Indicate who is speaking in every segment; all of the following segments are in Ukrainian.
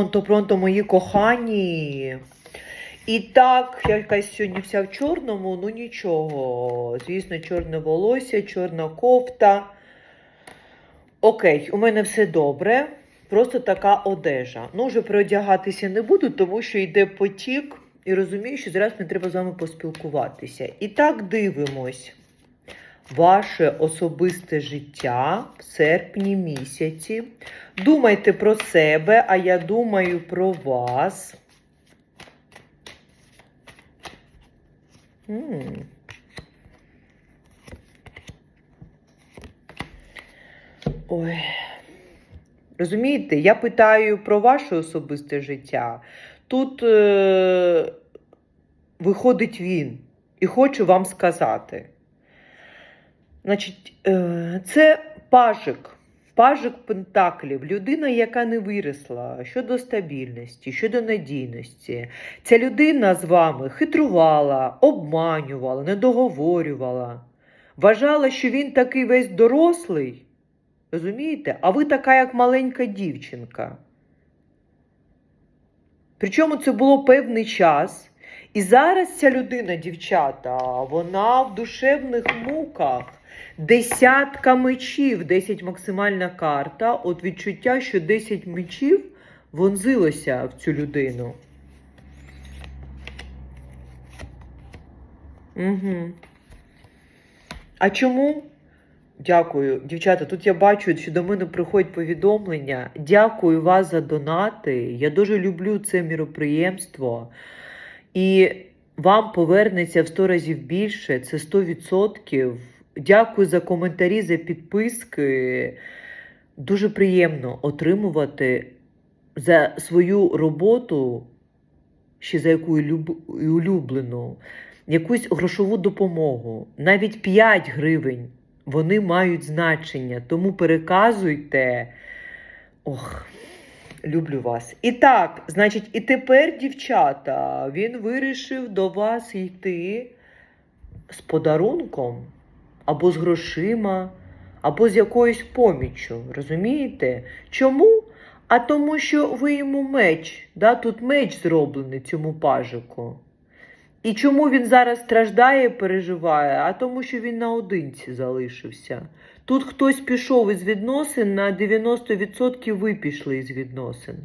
Speaker 1: Пронто-пронто, мої кохані. І так, я якась сьогодні вся в чорному, ну нічого. Звісно, чорне волосся, чорна кофта. Окей, у мене все добре. Просто така одежа. Ну, вже переодягатися не буду, тому що йде потік, і розумію, що зараз мені треба з вами поспілкуватися. І так дивимось. Ваше особисте життя в серпні місяці. Думайте про себе, а я думаю про вас. М. Ой. Розумієте, я питаю про ваше особисте життя. Тут е- виходить він і хочу вам сказати. Значить, е- це пажик. Пажик Пентаклів, людина, яка не виросла щодо стабільності, щодо надійності. Ця людина з вами хитрувала, обманювала, недоговорювала, вважала, що він такий весь дорослий. Розумієте? А ви така, як маленька дівчинка. Причому це було певний час. І зараз ця людина, дівчата, вона в душевних муках. Десятка мечів, 10 максимальна карта. От відчуття, що 10 мечів вонзилося в цю людину. Угу. А чому? Дякую, дівчата. Тут я бачу, що до мене приходять повідомлення. Дякую вас за донати. Я дуже люблю це міроприємство. І вам повернеться в 100 разів більше, це 100%. Дякую за коментарі, за підписки. Дуже приємно отримувати за свою роботу, ще за яку улюблену, якусь грошову допомогу. Навіть 5 гривень вони мають значення. Тому переказуйте. Ох, люблю вас. І так, значить, і тепер, дівчата, він вирішив до вас йти з подарунком, або з грошима, або з якоюсь поміччю. Розумієте? Чому? А тому, що ви йому меч, да? тут меч зроблений цьому пажику. І чому він зараз страждає, переживає? А тому, що він наодинці залишився. Тут хтось пішов із відносин, на 90% ви пішли із відносин.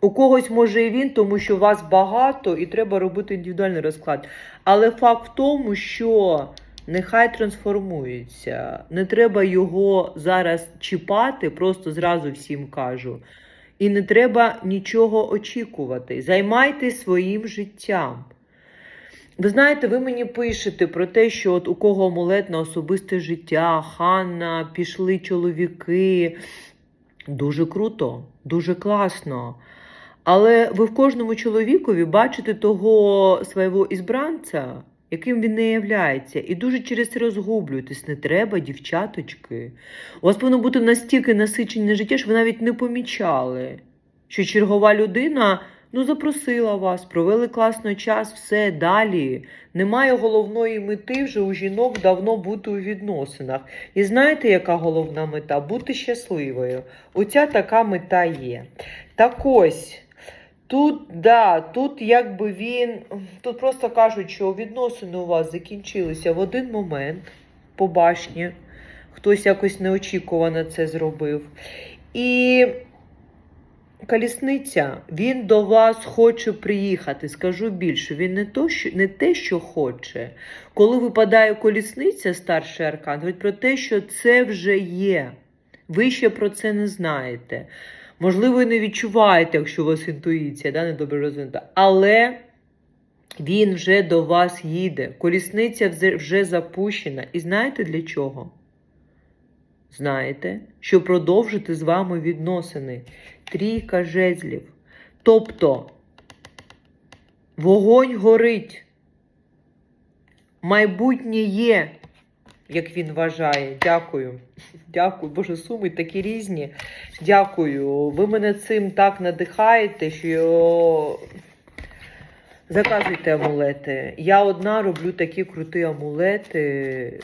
Speaker 1: У когось може і він, тому що вас багато і треба робити індивідуальний розклад. Але факт в тому, що нехай трансформується. Не треба його зараз чіпати, просто зразу всім кажу. І не треба нічого очікувати. Займайтесь своїм життям. Ви знаєте, ви мені пишете про те, що от у кого амулет на особисте життя, Ханна, пішли чоловіки. Дуже круто, дуже класно. Але ви в кожному чоловікові бачите того свого ізбранця, яким він не являється. І дуже через це розгублюєтесь. Не треба, дівчаточки. У вас повинно бути настільки насичене життя, що ви навіть не помічали, що чергова людина ну, запросила вас, провели класно час, все далі. Немає головної мети вже у жінок давно бути у відносинах. І знаєте, яка головна мета? Бути щасливою. Оця така мета є. Так ось. Тут, да, тут якби він, тут просто кажуть, що відносини у вас закінчилися в один момент по башні. Хтось якось неочікувано це зробив. І колісниця, він до вас хоче приїхати. Скажу більше, він не, то, що, не те, що хоче. Коли випадає колісниця, старший аркан, говорить про те, що це вже є. Ви ще про це не знаєте. Можливо, і не відчуваєте, якщо у вас інтуїція да, не добре розвинута. Але він вже до вас їде. Колісниця вже- запущена. І знаєте для чого? Знаєте, що продовжити з вами відносини. Трійка жезлів. Тобто вогонь горить. Майбутнє є, як він вважає. Дякую. Дякую. Боже, суми такі різні. Дякую. Ви мене цим так надихаєте, що заказуйте амулети. Я одна роблю такі круті амулети.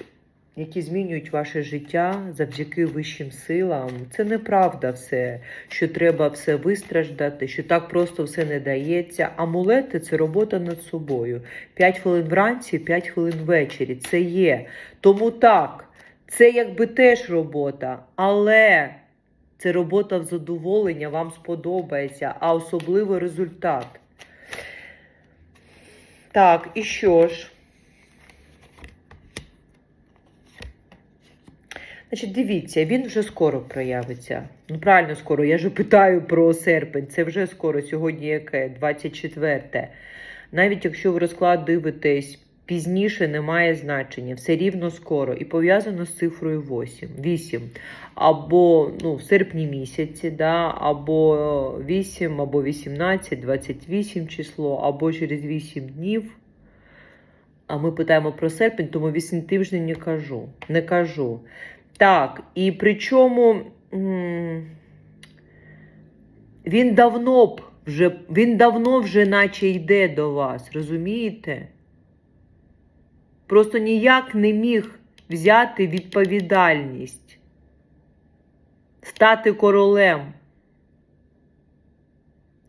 Speaker 1: Які змінюють ваше життя завдяки вищим силам. Це неправда все, що треба все вистраждати, що так просто все не дається. Амулети це робота над собою. 5 хвилин вранці, 5 хвилин ввечері. Це є. Тому так, це якби теж робота, але це робота в задоволення, вам сподобається, а особливо результат. Так, і що ж? Значить, дивіться, він вже скоро проявиться. Ну, правильно, скоро. Я ж питаю про серпень. Це вже скоро. Сьогодні яке? 24. Навіть якщо ви розклад дивитесь пізніше, немає значення. Все рівно скоро. І пов'язано з цифрою 8. 8. Або ну, в серпні місяці, да, або 8, або 18, 28 число, або через 8 днів. А ми питаємо про серпень, тому 8 тижнів не кажу. Не кажу. Так, і причому він давно б вже, він давно вже наче йде до вас, розумієте? Просто ніяк не міг взяти відповідальність, стати королем.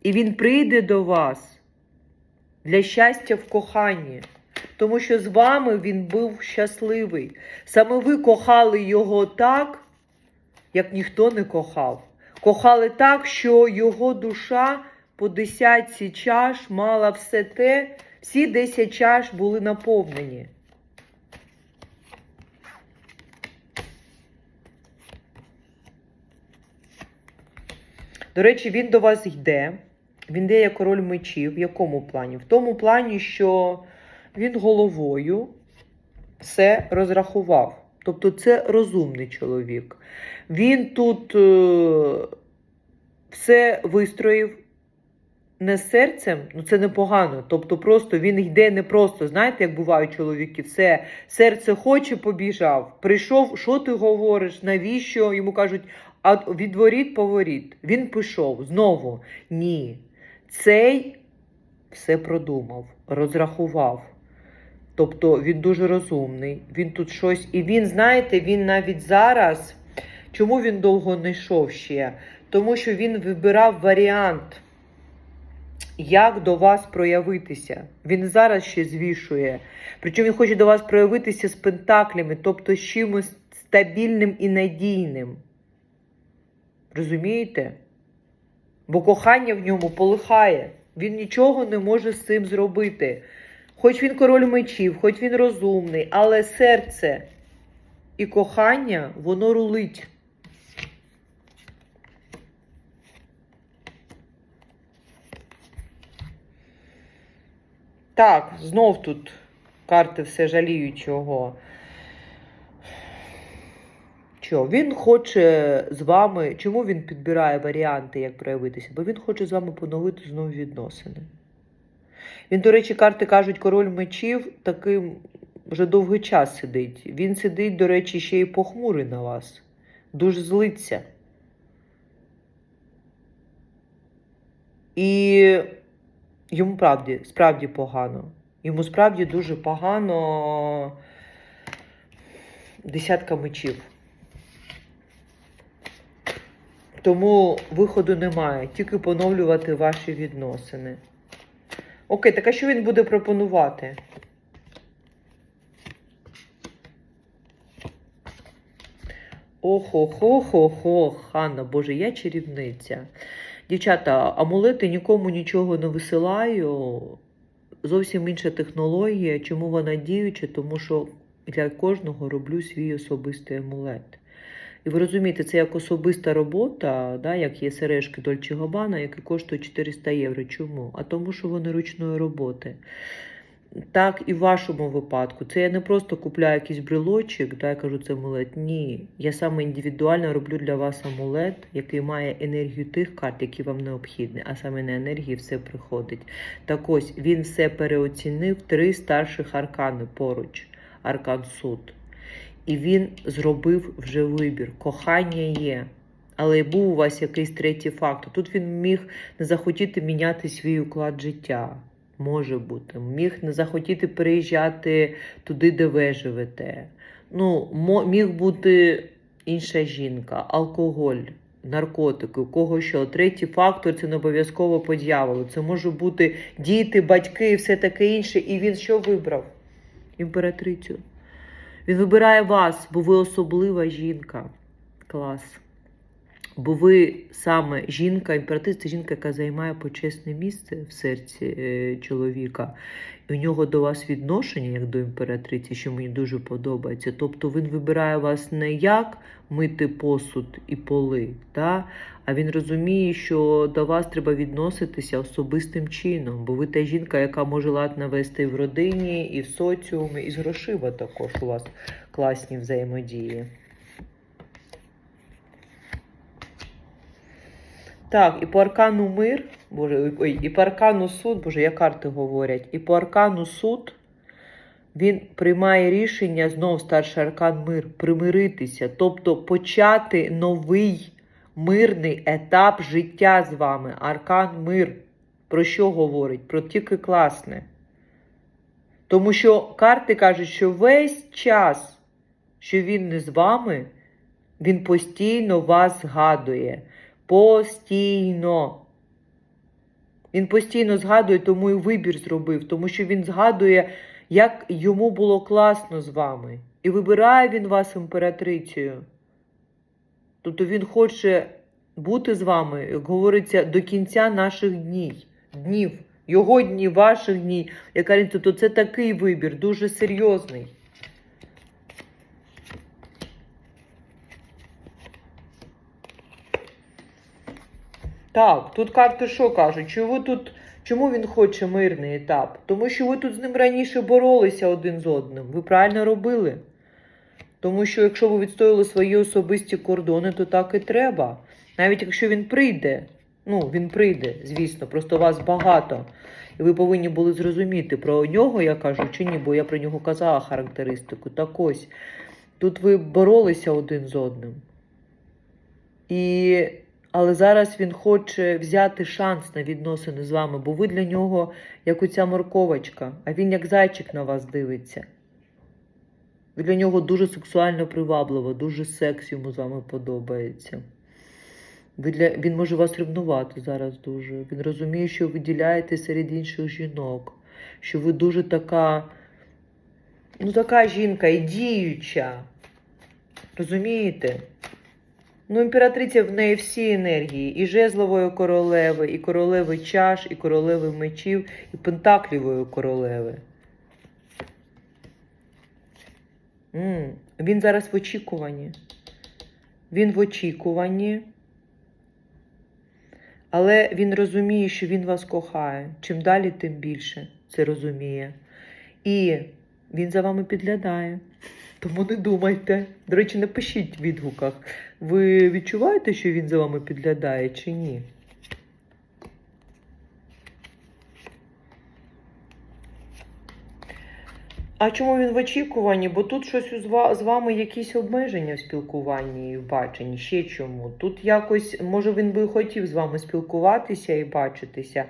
Speaker 1: І він прийде до вас для щастя в коханні. Тому що з вами він був щасливий. Саме ви кохали його так, як ніхто не кохав. Кохали так, що його душа по десятці чаш мала все те, всі десять чаш були наповнені. До речі, він до вас йде. Він йде як король мечів. В якому плані? В тому плані, що він головою все розрахував. Тобто це розумний чоловік. Він тут е, все вистроїв не серцем, ну це непогано. Тобто, просто він йде не просто, знаєте, як бувають чоловіки, все серце хоче, побіжав. Прийшов, що ти говориш, навіщо? Йому кажуть, а відворіт, поворіт. Він пішов знову. Ні. Цей все продумав, розрахував. Тобто він дуже розумний, він тут щось. І він, знаєте, він навіть зараз. Чому він довго не йшов ще? Тому що він вибирав варіант, як до вас проявитися. Він зараз ще звішує. Причому він хоче до вас проявитися з пентаклями, тобто з чимось стабільним і надійним. Розумієте? Бо кохання в ньому полихає. Він нічого не може з цим зробити. Хоч він король мечів, хоч він розумний, але серце і кохання, воно рулить. Так, знов тут карти все жаліють чого. Що, він хоче з вами. Чому він підбирає варіанти, як проявитися? Бо він хоче з вами поновити знову відносини. Він, до речі, карти кажуть, король мечів таким вже довгий час сидить. Він сидить, до речі, ще й похмурий на вас. Дуже злиться. І йому правді, справді погано. Йому справді дуже погано десятка мечів. Тому виходу немає, тільки поновлювати ваші відносини. Окей, так а що він буде пропонувати? Охо-хо-хо-хо, Ханна, Боже, я чарівниця. Дівчата, амулети нікому нічого не висилаю. Зовсім інша технологія. Чому вона діюча? Тому що для кожного роблю свій особистий амулет. І ви розумієте, це як особиста робота, да, як є сережки Дольче Габана, які коштують 400 євро. Чому? А тому, що вони ручної роботи. Так і в вашому випадку. Це я не просто купляю якийсь брелочок, да, я кажу, це амулет. Ні. Я саме індивідуально роблю для вас амулет, який має енергію тих карт, які вам необхідні, а саме на енергії все приходить. Так ось він все переоцінив три старших аркани поруч. Аркан суд. І він зробив вже вибір. Кохання є. Але був у вас якийсь третій фактор. Тут він міг не захотіти міняти свій уклад життя. Може бути. Міг не захотіти переїжджати туди, де ви живете. Ну, міг бути інша жінка, алкоголь, наркотики, у кого що. Третій фактор це не обов'язково по дьяволу. Це може бути діти, батьки і все таке інше. І він що вибрав? Імператрицю. Він вибирає вас, бо ви особлива жінка. Клас. Бо ви саме жінка, імператриця це жінка, яка займає почесне місце в серці е, чоловіка. І у нього до вас відношення, як до імператриці, що мені дуже подобається. Тобто він вибирає вас не як мити посуд і поли, та? А він розуміє, що до вас треба відноситися особистим чином, бо ви та жінка, яка може лад навести в родині, і в соціумі, і з грошима також у вас класні взаємодії. Так, і по аркану мир, боже, ой, і по аркану суд, боже, як карти говорять, і по аркану суд він приймає рішення, знов старший аркан мир, примиритися, тобто почати новий мирний етап життя з вами. Аркан мир. Про що говорить? Про тільки класне. Тому що карти кажуть, що весь час, що він не з вами, він постійно вас згадує. Постійно. Він постійно згадує, тому і вибір зробив, тому що він згадує, як йому було класно з вами. І вибирає він вас імператрицею. Тобто він хоче бути з вами, як говориться, до кінця наших днів. днів. Його днів, ваших днів. Яка то це такий вибір, дуже серйозний. Так, тут карти що кажуть? Чому тут, чому він хоче мирний етап? Тому що ви тут з ним раніше боролися один з одним. Ви правильно робили. Тому що якщо ви відстояли свої особисті кордони, то так і треба. Навіть якщо він прийде, ну він прийде, звісно, просто вас багато. І ви повинні були зрозуміти про нього, я кажу, чи ні, бо я про нього казала характеристику. Так ось, тут ви боролися один з одним. І... Але зараз він хоче взяти шанс на відносини з вами, бо ви для нього як оця морковочка, а він як зайчик на вас дивиться. Ви для нього дуже сексуально привабливо, дуже секс йому з вами подобається. Для... Він може вас ревнувати зараз дуже. Він розуміє, що ви виділяєте серед інших жінок, що ви дуже така, ну така жінка і діюча. Розумієте? Ну, імператриця в неї всі енергії: і жезлової королеви, і королеви чаш, і королеви мечів, і пентаклівої королеви. Він зараз в очікуванні. Він в очікуванні. Але він розуміє, що він вас кохає. Чим далі, тим більше це розуміє. І він за вами підглядає. Тому не думайте. До речі, напишіть в відгуках. Ви відчуваєте, що він за вами підглядає чи ні? А чому він в очікуванні? Бо тут щось з вами якісь обмеження в спілкуванні і в баченні. Ще чому? Тут якось, може, він би хотів з вами спілкуватися і бачитися,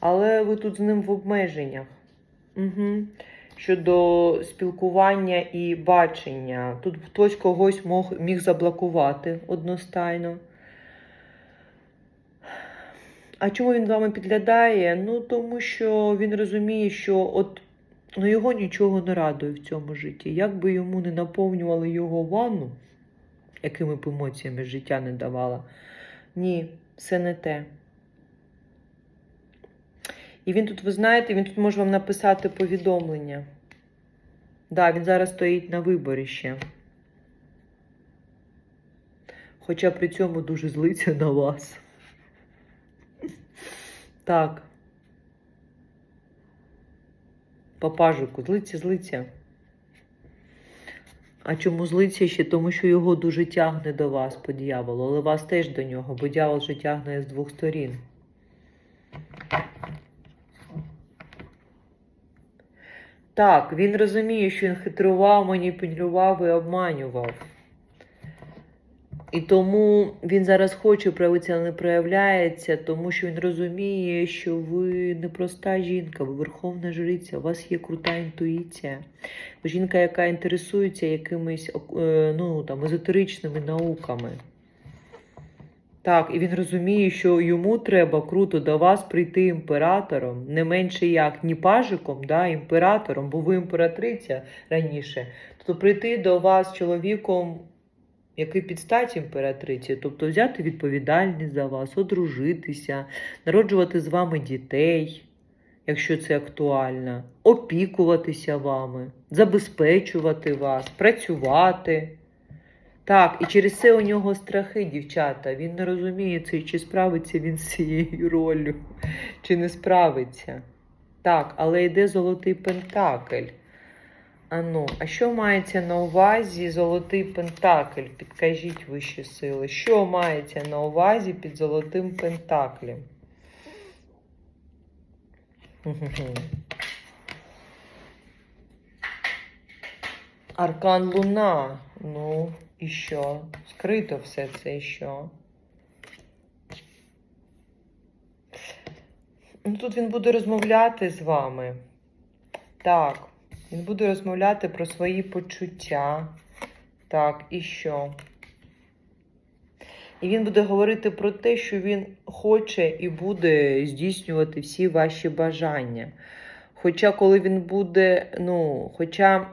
Speaker 1: але ви тут з ним в обмеженнях. Угу. Щодо спілкування і бачення. Тут хтось когось мог, міг заблокувати одностайно. А чому він з вами підглядає? Ну, тому що він розуміє, що от ну, його нічого не радує в цьому житті. Як би йому не наповнювали його ванну, якими б емоціями життя не давала. Ні, це не те. І він тут, ви знаєте, він тут може вам написати повідомлення. Так, да, він зараз стоїть на виборі ще. Хоча при цьому дуже злиться на вас. Так. Папажику, злиться, злиться. А чому злиться ще? Тому що його дуже тягне до вас по дьяволу, але вас теж до нього, бо дьявол же тягне з двох сторін. Так, він розуміє, що він хитрував, маніпулював і обманював. І тому він зараз хоче проявитися, але не проявляється, тому що він розуміє, що ви не проста жінка, ви верховна жриця, у вас є крута інтуїція. Ви жінка, яка інтересується якимись е, ну, там, езотеричними науками. Так, і він розуміє, що йому треба круто до вас прийти імператором, не менше як ні пажиком, да, імператором, бо ви імператриця раніше. Тобто прийти до вас чоловіком, який підстать імператриці, тобто взяти відповідальність за вас, одружитися, народжувати з вами дітей, якщо це актуально, опікуватися вами, забезпечувати вас, працювати. Так, і через це у нього страхи, дівчата. Він не розуміє, це, чи справиться він з цією роллю, чи не справиться. Так, але йде золотий пентакль. А ну, а що мається на увазі золотий пентакль? Підкажіть вищі сили. Що мається на увазі під золотим пентаклем? Аркан Луна. Ну, і що? Скрито все це і що? Ну, тут він буде розмовляти з вами. Так, він буде розмовляти про свої почуття. Так, і що? І він буде говорити про те, що він хоче і буде здійснювати всі ваші бажання. Хоча, коли він буде, ну, хоча,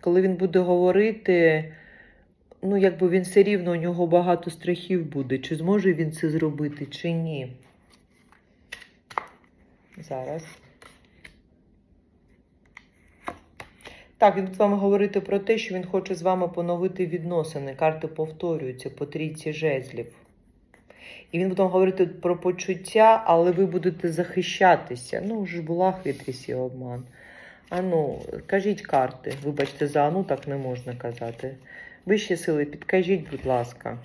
Speaker 1: коли він буде говорити, ну, якби він все рівно у нього багато страхів буде, чи зможе він це зробити, чи ні. Зараз. Так, він буде з вами говорити про те, що він хоче з вами поновити відносини. Карти повторюються по трійці жезлів. І він буде вам говорити про почуття, але ви будете захищатися. Ну, вже була хитрість і обман. А ну, кажіть карти. Вибачте, за ану так не можна казати. Вищі сили, підкажіть, будь ласка.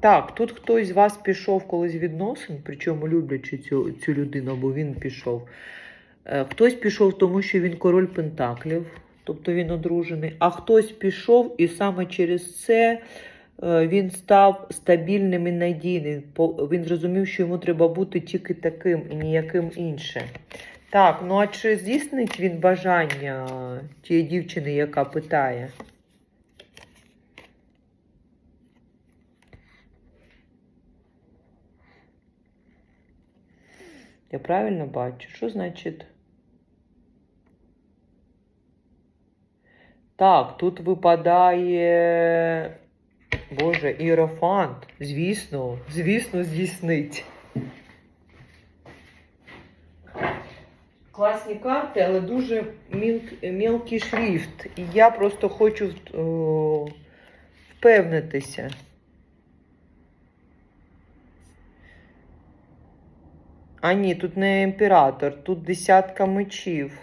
Speaker 1: Так, тут хтось з вас пішов колись відносин, причому люблячи цю, цю людину, бо він пішов. Е, Хтось пішов, тому що він король Пентаклів, тобто він одружений, а хтось пішов, і саме через це е, він став стабільним і надійним. Він зрозумів, що йому треба бути тільки таким і ніяким іншим. Так, ну а чи здійснить він бажання тієї дівчини, яка питає? Я правильно бачу? Що значить? Так, тут випадає. Боже, іерофант. Звісно, звісно, здійснить. Класні карти, але дуже мілкий шрифт. І я просто хочу о, впевнитися. А ні, тут не імператор, тут десятка мечів.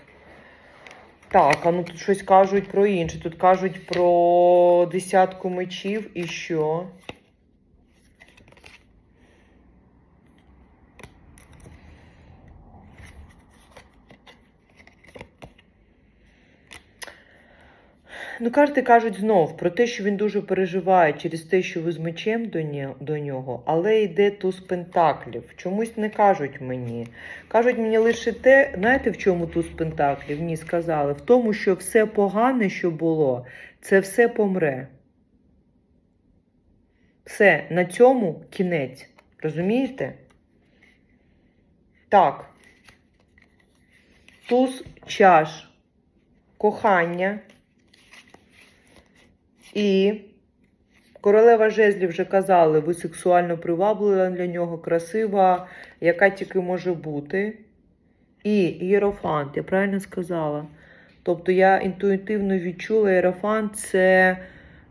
Speaker 1: Так, а ну тут щось кажуть про інше. Тут кажуть про десятку мечів і що? Ну, карти кажуть знов про те, що він дуже переживає через те, що ви з мечем до, нє- до нього, але йде туз пентаклів. Чомусь не кажуть мені. Кажуть мені лише те, знаєте, в чому туз пентаклів? Мені сказали, в тому, що все погане, що було, це все помре. Все, на цьому кінець. Розумієте? Так. Туз чаш. Кохання. І королева жезлів вже казали, ви сексуально приваблива для нього, красива, яка тільки може бути. І ієрофант, я правильно сказала. Тобто я інтуїтивно відчула, ієрофант це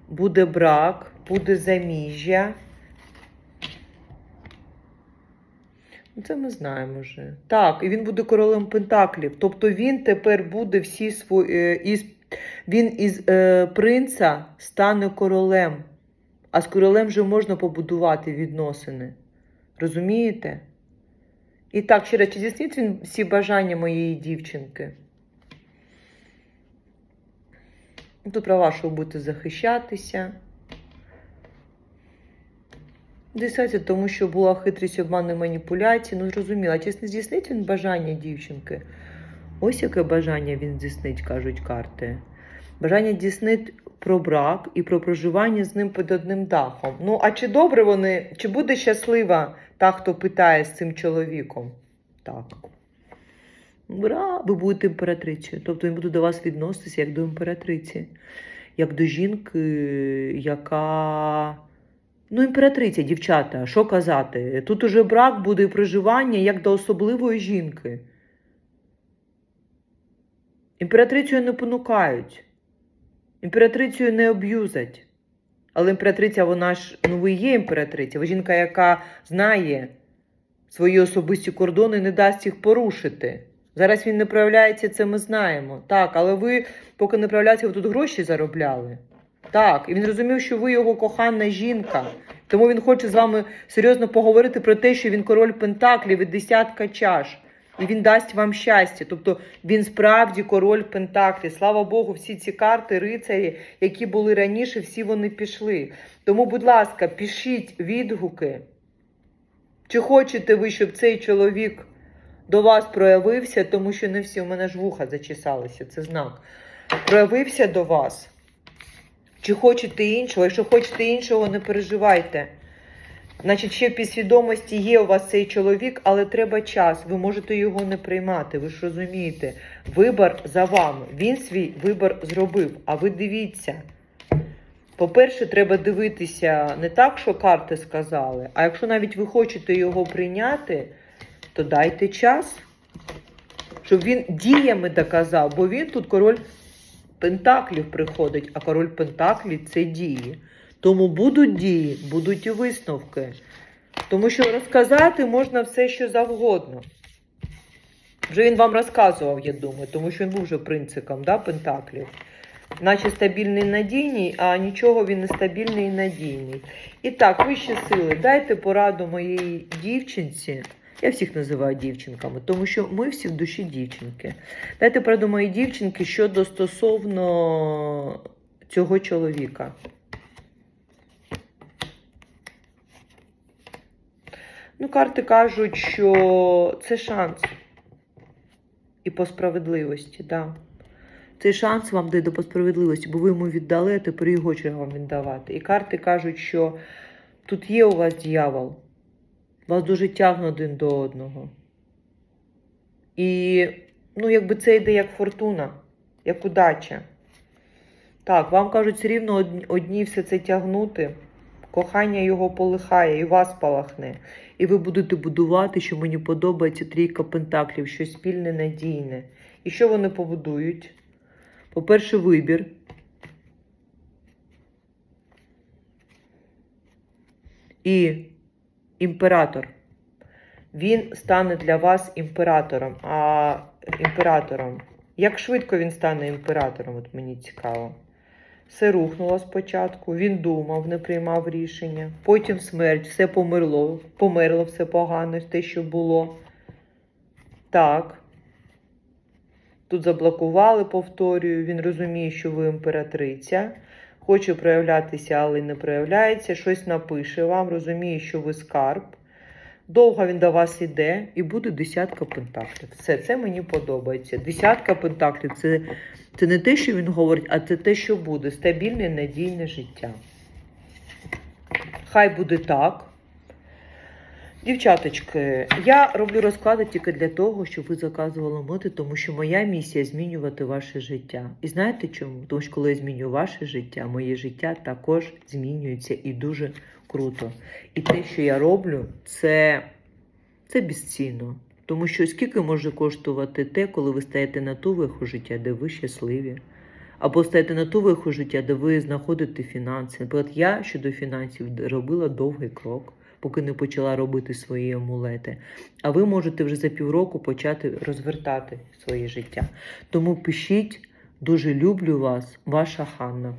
Speaker 1: буде брак, буде заміжжя. Ну, Це ми знаємо вже. Так, і він буде королем Пентаклів. Тобто він тепер буде всі свої. е, Із, він із е, принца стане королем. А з королем вже можна побудувати відносини. Розумієте? І так, ще раз, чи здійснить він всі бажання моєї дівчинки? Тут права, що ви будете захищатися. Десяться, тому що була хитрість обман і маніпуляції. Ну, зрозуміло, не здійснить він бажання дівчинки? Ось яке бажання він здійснить, кажуть карти. Бажання здійснить про брак і про проживання з ним під одним дахом. Ну, а чи добре вони, чи буде щаслива та, хто питає з цим чоловіком? Так. Бра, ви будете імператрицею. Тобто він буде до вас відноситися як до імператриці, як до жінки, яка. Ну, імператриця, дівчата, що казати? Тут уже брак буде і проживання як до особливої жінки. Імператрицею не понукають, імператрицею не об'юзать. Але імператриця, вона ж, ну ви є імператриця, ви жінка, яка знає свої особисті кордони, не дасть їх порушити. Зараз він не проявляється, це ми знаємо. Так, але ви, поки не проявляється, ви тут гроші заробляли. Так, і він розумів, що ви його кохана жінка. Тому він хоче з вами серйозно поговорити про те, що він король Пентаклів і десятка чаш. І він дасть вам щастя. Тобто він справді король Пентаклів. Слава Богу, всі ці карти, рицарі, які були раніше, всі вони пішли. Тому, будь ласка, пишіть відгуки. Чи хочете ви, щоб цей чоловік до вас проявився, тому що не всі у мене ж вуха зачесалися, це знак. Проявився до вас. Чи хочете іншого? Якщо хочете іншого, не переживайте. Значить, ще в підсвідомості є у вас цей чоловік, але треба час. Ви можете його не приймати. Ви ж розумієте, вибір за вами. Він свій вибір зробив. А ви дивіться. По-перше, треба дивитися не так, що карти сказали, а якщо навіть ви хочете його прийняти, то дайте час, щоб він діями доказав, бо він тут король Пентаклів приходить, а король Пентаклів це дії. Тому будуть дії, будуть і висновки. Тому що розказати можна все, що завгодно. Вже він вам розказував, я думаю, тому що він був вже принципом да, Пентаклів. Наче стабільний і надійний, а нічого він не стабільний і надійний. І так, вищі сили, дайте пораду моїй дівчинці. Я всіх називаю дівчинками, тому що ми всі в душі дівчинки. Дайте пораду моїй дівчинки щодо стосовно цього чоловіка. Ну, карти кажуть, що це шанс. І по справедливості. Да. Цей шанс вам дає по справедливості, бо ви йому віддали, а тепер його треба вам віддавати. І карти кажуть, що тут є у вас дьявол. Вас дуже тягне один до одного. І, ну, якби це йде як фортуна, як удача. Так, вам кажуть, все рівно одні все це тягнути. Кохання його полихає, і вас палахне. І ви будете будувати, що мені подобається трійка пентаклів, щось спільне, надійне. І що вони побудують? По-перше, вибір. І імператор. Він стане для вас імператором. А імператором. Як швидко він стане імператором? От мені цікаво. Все рухнуло спочатку, він думав, не приймав рішення. Потім смерть, все померло, померло все погано, те, що було. Так. Тут заблокували, повторюю. Він розуміє, що ви імператриця. Хоче проявлятися, але не проявляється. Щось напише вам, розуміє, що ви скарб. Довго він до вас іде і буде десятка пентаклів. Все, це мені подобається. Десятка пентаклів це, це не те, що він говорить, а це те, що буде. Стабільне, надійне життя. Хай буде так. Дівчаточки, я роблю розклади тільки для того, щоб ви заказували моти, тому що моя місія змінювати ваше життя. І знаєте чому? Тому що коли я змінюю ваше життя, моє життя також змінюється і дуже круто. І те, що я роблю, це, це безцінно. Тому що скільки може коштувати те, коли ви стаєте на ту виху життя, де ви щасливі, або стаєте на ту виху життя, де ви знаходите фінанси. Наприклад, я щодо фінансів робила довгий крок поки не почала робити свої амулети. А ви можете вже за півроку почати розвертати своє життя. Тому пишіть, дуже люблю вас, ваша Ханна.